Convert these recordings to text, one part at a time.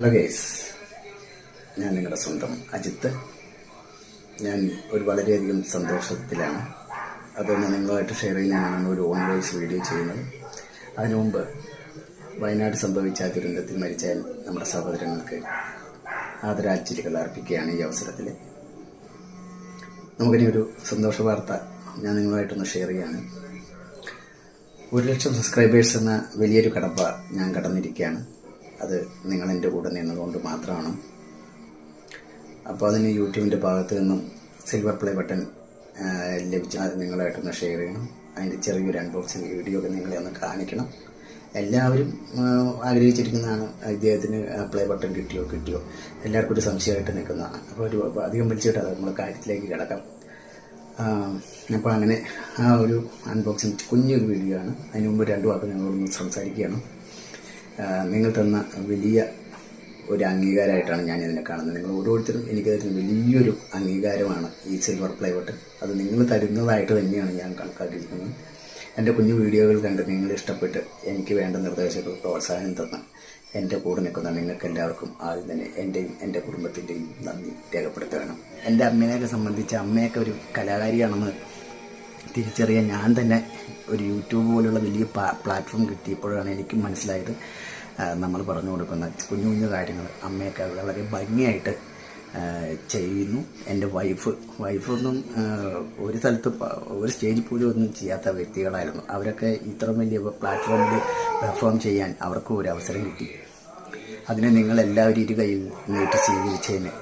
Hello guys ഞാൻ നിങ്ങളുടെ സ്വന്തം അജിത്ത്. ഞാൻ ഒരു വളരെയധികം സന്തോഷത്തിലാണ്. അതൊന്ന് നിങ്ങളായിട്ട് ഷെയർ ചെയ്യാനാണ് ഒരു ഓൺ വോയിസ് വീഡിയോ ചെയ്യുന്നത്. അതിനു മുമ്പ് വയനാട് സംഭവിച്ച ആ ദുരന്തത്തിൽ മരിച്ച നമ്മുടെ സഹോദരങ്ങൾക്ക് ആദരാഞ്ജലികൾ അർപ്പിക്കുകയാണ് ഈ അവസരത്തിൽ. നമുക്കിനി ഒരു സന്തോഷ വാർത്ത ഞാൻ നിങ്ങളുമായിട്ടൊന്ന് ഷെയർ ചെയ്യാണ് ഒരു ലക്ഷം സബ്സ്ക്രൈബേഴ്സ് എന്ന വലിയൊരു കടമ്പ ഞാൻ കടന്നിരിക്കുകയാണ്. അത് നിങ്ങൾ എന്റെ കൂടെ നിന്നതുകൊണ്ട് മാത്രമാണ്. അപ്പോൾ അതിന് യൂട്യൂബിന്റെ ഭാഗത്ത് നിന്നും സിൽവർ പ്ലേ ബട്ടൺ ലഭിച്ച നിങ്ങളായിട്ടൊന്ന് ഷെയർ ചെയ്യണം. അതിന്റെ ചെറിയൊരു അൺബോക്സിങ് വീഡിയോ ഒക്കെ നിങ്ങളെ ഒന്ന് കാണിക്കണം. എല്ലാവരും ആഗ്രഹിച്ചിരിക്കുന്നതാണ് ഇദ്ദേഹത്തിന് പ്ലേ ബട്ടൺ കിട്ടിയോ കിട്ടിയോ. എല്ലാവർക്കും ഒരു സംശയമായിട്ട് നിൽക്കുന്നതാണ് അപ്പോൾ ഒരു അധികം വിളിച്ചിട്ട് അത് നമ്മൾ കാര്യത്തിലേക്ക് കിടക്കാം. അപ്പോൾ അങ്ങനെ ആ ഒരു അൺബോക്സിങ് കുഞ്ഞൊരു വീഡിയോ ആണ്. അതിന് മുമ്പ് രണ്ടു വാക്ക് ഞങ്ങളൊന്ന് സംസാരിക്കുകയാണ്. നിങ്ങൾ തന്ന വലിയ ഒരു അംഗീകാരമായിട്ടാണ് ഞാൻ ഇതിനെ കാണുന്നത്. നിങ്ങൾ ഓരോരുത്തരും എനിക്ക് തരുന്ന വലിയൊരു അംഗീകാരമാണ് ഈ സിൽവർ പ്ലേ ബട്ടൺ അത് നിങ്ങൾ തരുന്നതായിട്ട് തന്നെയാണ് ഞാൻ കണക്കാക്കിയിരിക്കുന്നത്. എന്റെ കുഞ്ഞു വീഡിയോകൾ കണ്ട് നിങ്ങൾ ഇഷ്ടപ്പെട്ട് എനിക്ക് വേണ്ട നിർദ്ദേശങ്ങൾ പ്രോത്സാഹനം തന്ന എന്റെ കൂടെ നിൽക്കുന്ന നിങ്ങൾക്ക് എല്ലാവർക്കും ആദ്യം തന്നെ എന്റെയും എന്റെ കുടുംബത്തിന്റെയും നന്ദി രേഖപ്പെടുത്തുകയാണ്. എന്റെ അമ്മേനെയൊക്കെ സംബന്ധിച്ച് അമ്മയൊക്കെ ഒരു കലാകാരിയാണെന്ന് തിരിച്ചറിയാൻ ഞാൻ തന്നെ ഒരു യൂട്യൂബ് പോലുള്ള വലിയ പ്ലാറ്റ്ഫോം കിട്ടിയപ്പോഴാണ് എനിക്ക് മനസ്സിലായത്. നമ്മൾ പറഞ്ഞു കൊടുക്കുന്ന കുഞ്ഞു കുഞ്ഞു കാര്യങ്ങൾ. അമ്മയൊക്കെ വളരെ ഭംഗിയായിട്ട് ചെയ്യുന്നു. എന്റെ വൈഫ് വൈഫൊന്നും ഒരു സ്ഥലത്ത് ഒരു സ്റ്റേജിൽ പോലും ഒന്നും ചെയ്യാത്ത വ്യക്തികളായിരുന്നു. അവരൊക്കെ ഇത്ര വലിയ പ്ലാറ്റ്ഫോമിൽ പെർഫോം ചെയ്യാൻ അവർക്കും ഒരു അവസരം കിട്ടി. അതിനെ നിങ്ങൾ എല്ലാവരും ഇരു കയ്യിൽ നീട്ടി സ്വീകരിച്ചതിന്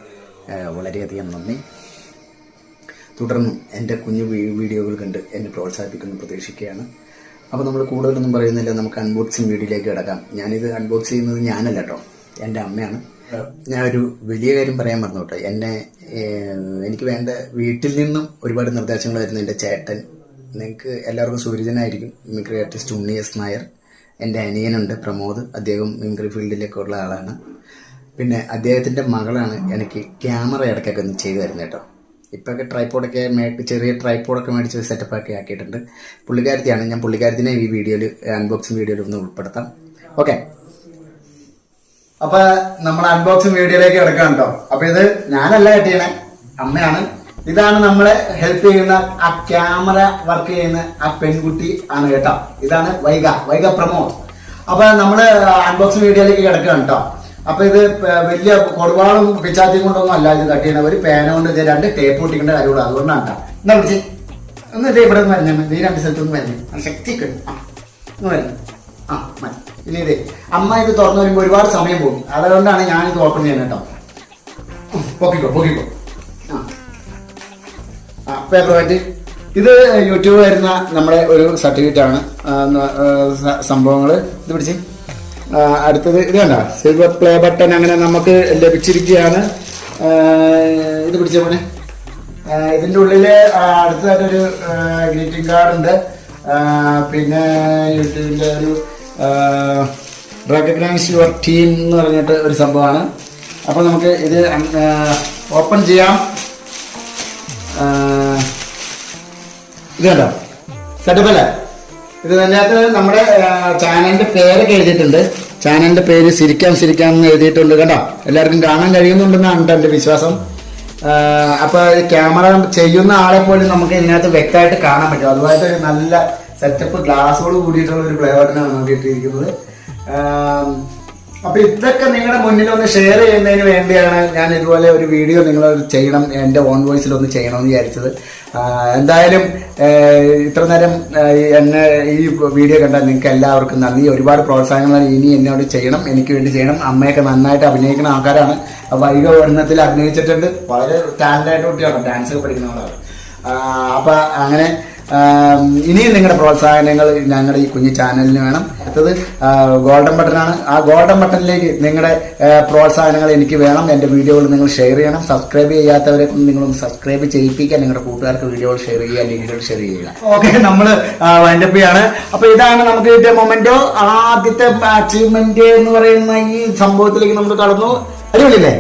വളരെയധികം നന്ദി. തുടർന്നും എന്റെ കുഞ്ഞു വീഡിയോകൾ കണ്ട് എന്നെ പ്രോത്സാഹിപ്പിക്കുന്നു പ്രതീക്ഷിക്കുകയാണ്. അപ്പോൾ നമ്മൾ കൂടുതലൊന്നും പറയുന്നില്ല. നമുക്ക് അൺബോക്സിങ് വീഡിയോയിലേക്ക് കിടക്കാം. ഞാനിത് അൺബോക്സ് ചെയ്യുന്നത് ഞാനല്ല കേട്ടോ എന്റെ അമ്മയാണ്. ഞാൻ ഒരു വലിയ കാര്യം പറയാൻ മറന്നു കേട്ടോ എന്നെ എനിക്ക് വേണ്ട വീട്ടിൽ നിന്നും ഒരുപാട് നിർദ്ദേശങ്ങൾ വരുന്ന എന്റെ ചേട്ടൻ. നിങ്ങൾക്ക് എല്ലാവർക്കും സൂര്യജനായിരിക്കും mimicry artist Unni S Nair. എന്റെ അനിയനുണ്ട് പ്രമോദ്. അദ്ദേഹം മിമിക്രി ഫീൽഡിലേക്കുള്ള ആളാണ്. പിന്നെ അദ്ദേഹത്തിന്റെ മകളാണ് എനിക്ക് ക്യാമറ ഇടയ്ക്കൊക്കെ ഒന്ന് ചെയ്തു തരുന്നത് കേട്ടോ ഇപ്പൊക്കെ ട്രൈപ്പോഡൊക്കെ മേടിച്ച് ചെറിയ ട്രൈപ്പോഡൊക്കെ മേടിച്ച് സെറ്റപ്പ് ഒക്കെ ആക്കിയിട്ടുണ്ട്. പുള്ളിക്കാരത്തിയാണ് ഞാൻ പുള്ളിക്കാരത്തിനെ ഈ വീഡിയോയിൽ അൺബോക്സിങ് വീഡിയോയിൽ ഒന്ന് ഉൾപ്പെടുത്താം. ഓക്കെ അപ്പൊ നമ്മൾ അൺബോക്സിങ് വീഡിയോയിലേക്ക് കിടക്കാം കേട്ടോ. അപ്പൊ ഇത് ഞാനല്ല കെട്ടിയണേ അമ്മയാണ്. ഇതാണ് നമ്മളെ ഹെൽപ്പ് ചെയ്യുന്ന ആ ക്യാമറ വർക്ക് ചെയ്യുന്ന ആ പെൺകുട്ടി ആണ് കേട്ടോ. ഇതാണ് വൈഗ വൈഗ പ്രമോ അപ്പൊ നമ്മൾ അൺബോക്സിങ് വീഡിയോയിലേക്ക് കിടക്കുകയാണ് കേട്ടോ. അപ്പൊ ഇത് വലിയ കൊടുപാടും പിച്ചാത്തിയും കൊണ്ടൊന്നും അല്ല ഇത് കട്ട് ചെയ്യുന്നത്. ഒരു പേന കൊണ്ട് രണ്ട് ടേപ്പ് പൊട്ടിക്കേണ്ട കാര്യമുള്ളൂ. അതുകൊണ്ടാണ് കേട്ടോ എന്നാ വിളിച്ച്? ഇത് ഇവിടെ നിന്ന് വരുന്നേ നീ രണ്ട് സ്ഥലത്തൊന്നും വരുന്നേ നല്ല ശക്തി കിട്ടും ആ ആ മതി. ഇനി ഇതേ. അമ്മ ഇത് തുറന്നു വരുമ്പോൾ ഒരുപാട് സമയം പോകും. അതുകൊണ്ടാണ് ഞാൻ ഇത് ഓപ്പൺ ചെയ്യുന്നത് കേട്ടോ. പൊക്കിക്കോ പൊക്കിക്കോ. ആ. പേപ്പർ പറ്റി ഇത് യൂട്യൂബ് വരുന്ന നമ്മുടെ ഒരു സർട്ടിഫിക്കറ്റ് ആണ്. സംഭവങ്ങൾ ഇത് പിടിച്ച്. അടുത്തത് ഇത് കണ്ട? സിൽവർ പ്ലേ ബട്ടൺ അങ്ങനെ നമുക്ക് ലഭിച്ചിരിക്കുകയാണ്. ഇത് പിടിച്ച പോലെ ഇതിന്റെ ഉള്ളിൽ അടുത്തതായിട്ടൊരു ഗ്രീറ്റിംഗ് കാർഡ് ഉണ്ട്. പിന്നെ യൂട്യൂബിന്റെ ഒരു റെക്കഗ്നൈസ് യുവർ ടീം എന്ന് പറഞ്ഞിട്ട് ഒരു സംഭവമാണ്. അപ്പോൾ നമുക്ക് ഇത് ഓപ്പൺ ചെയ്യാം. ഇത് കണ്ടോ? സെറ്റപ്പ് അല്ലേ? ഇത് അതിനകത്ത് നമ്മുടെ ചാനലിന്റെ പേരൊക്കെ എഴുതിയിട്ടുണ്ട്. ചാനലിന്റെ പേര് സിരിക്കാം സിരിക്കാം എന്ന് എഴുതിയിട്ടുണ്ട് കേട്ടോ. എല്ലാവർക്കും കാണാൻ കഴിയുന്നുണ്ടെന്നാണ് എന്റെ വിശ്വാസം. അപ്പോൾ അപ്പൊ ക്യാമറ ചെയ്യുന്ന ആളെ പോലും നമുക്ക് ഇതിനകത്ത് വ്യക്തമായിട്ട് കാണാൻ പറ്റും. അതുപോലെ നല്ല സെറ്റപ്പ് ഗ്ലാസ്സോട് കൂടിയിട്ടുള്ള ഒരു പ്ലേ ആം, അപ്പൊ ഇതൊക്കെ നിങ്ങളുടെ മുന്നിൽ ഒന്ന് ഷെയർ ചെയ്യുന്നതിന് വേണ്ടിയാണ് ഞാൻ ഇതുപോലെ ഒരു വീഡിയോ നിങ്ങൾ ചെയ്യണം എന്റെ ഓൺ വോയിസിൽ ഒന്ന് ചെയ്യണമെന്ന് വിചാരിച്ചത്. ആ, എന്തായാലും ഇത്ര നേരം എന്നെ ഈ വീഡിയോ കണ്ടാൽ നിങ്ങൾക്ക് എല്ലാവർക്കും നന്ദി. ഒരുപാട് പ്രോത്സാഹനങ്ങൾ ഇനി എന്നോട് ചെയ്യണം എനിക്ക് വേണ്ടി ചെയ്യണം. അമ്മയൊക്കെ നന്നായിട്ട് അഭിനയിക്കുന്ന ആൾക്കാരാണ്. വൈക പഠനത്തിൽ അഭിനയിച്ചിട്ടുണ്ട്. വളരെ ടാലന്റായിട്ട് കുട്ടിയാണ് ഡാൻസ് പഠിക്കുന്ന ആളാണ്. ആ, അപ്പൊ അങ്ങനെ ഇനിയും നിങ്ങളുടെ പ്രോത്സാഹനങ്ങൾ ഞങ്ങളുടെ ഈ കുഞ്ഞു ചാനലിന് വേണം. അടുത്തത് ഗോൾഡൻ ബട്ടനാണ് ആ ഗോൾഡൻ ബട്ടണിലേക്ക് നിങ്ങളുടെ പ്രോത്സാഹനങ്ങൾ എനിക്ക് വേണം. എന്റെ വീഡിയോകൾ നിങ്ങൾ ഷെയർ ചെയ്യണം. സബ്സ്ക്രൈബ് ചെയ്യാത്തവരെ നിങ്ങളൊന്ന് സബ്സ്ക്രൈബ് ചെയ്യിപ്പിക്കുക. നിങ്ങളുടെ കൂട്ടുകാർക്ക് വീഡിയോകൾ ഷെയർ ചെയ്യുക ലിങ്കുകൾ ഷെയർ ചെയ്യുക. ഓക്കെ നമ്മൾ വൈൻഡപ്പ് ചെയ്യാണ്. അപ്പോൾ ഇതാണ് നമുക്ക് കിട്ടിയ മൊമെന്റോ ആദ്യത്തെ അച്ചീവ്മെന്റ് എന്ന് പറയുന്ന ഈ സംഭവത്തിലേക്ക് നമ്മൾ കടന്നു. അടിപൊളിയല്ലേ?